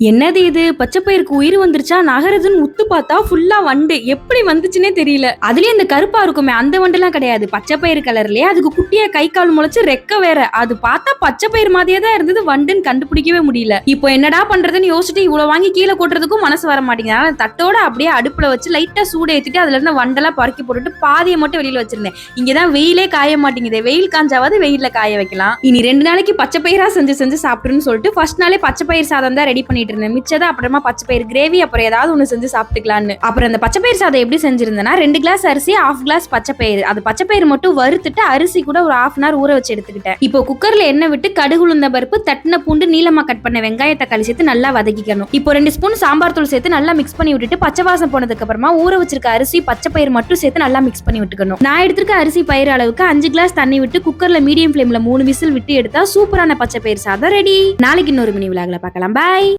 என்னது இது? பச்சை பயிருக்கு உயிர் வந்துருச்சா? நகருதுன்னு உத்து பார்த்தா ஃபுல்லா வண்டு. எப்படி வந்துச்சுன்னே தெரியல. அதுலயே இந்த கருப்பா இருக்குமே அந்த வண்டுலாம் கிடையாது. பச்சை பயிர் கலர்லயே அதுக்கு குட்டியா கை கால் முளைச்சு ரெக்க வேற. அது பார்த்தா பச்சை பயிர் மாதிரியே தான் இருந்தது வண்டுன்னு கண்டுபிடிக்கவே முடியல. இப்போ என்னடா பண்றதுன்னு யோசிச்சுட்டு இவ்வளவு வாங்கி கீழே கொட்டுறதுக்கும் மனசு வர மாட்டேங்குது. அதனால தட்டோட அப்படியே அடுப்புல வச்சு லைட்டா சூடு ஏத்திட்டு அதுல இருந்து வண்டெல்லாம் பறக்கி போட்டுட்டு பாதியை மட்டும் வெளியில வச்சிருந்தேன். இங்கதான் வெயிலே காய மாட்டேங்குது. வெயில் காஞ்சாவது வெயில காய வைக்கலாம். இனி ரெண்டு நாளைக்கு பச்சை பயிரா செஞ்சு செஞ்சு சாப்பிட்டுன்னு சொல்லிட்டு ஃபர்ஸ்ட் நாளே பச்சை பயிர் சாதம் தான் ரெடி பண்ணிட்டு இருந்தேன். மிச்சதை அப்புறமா பச்சை பயிர் கிரேவி அப்புறம் ஏதாவது ஒன்று செஞ்சு சாப்பிட்டுக்கலான்னு அப்புறம் அந்த பச்சை பயிர் சாதம் எப்படி செஞ்சிருந்தேன்னா ரெண்டு கிளாஸ் அரிசி ஹாஃப் கிளாஸ் பச்சை பயிர் அது பச்சை பயிர் மட்டும் வறுத்துட்டு அரிசி கூட ஒரு ஹாஃப் அன் ஊற வச்சு எடுத்துக்கிட்டேன். இப்போ குக்கர்ல எண்ணெய் விட்டு கடுகு உளுந்த பருப்பு தட்டின பூண்டு நீளமா கட் பண்ண வெங்காய தக்காளி சேர்த்து நல்லா வதக்கிக்கணும். இப்போ ரெண்டு ஸ்பூன் சாம்பார் தூள் சேர்த்து நல்லா மிக்ஸ் பண்ணி விட்டுட்டு பச்சை வாசம் போனதுக்கு அப்புறமா ஊற வச்சிருக்க அரிசி பச்சை பயிர் மட்டும் சேர்த்து நல்லா மிக்ஸ் பண்ணி விட்டுக்கணும். நான் எடுத்திருக்க அரிசி பயிர் அளவுக்கு அஞ்சு கிளாஸ் தண்ணி விட்டு குக்கர்ல மீடியம் ஃபிளேம்ல மூணு விசில் விட்டு எடுத்தா சூப்பரான பச்சை பயிர் சாதம் ரெடி நாளைக்கு இன்னொரு மினி விழாவில் பார்க்கலாம். பாய்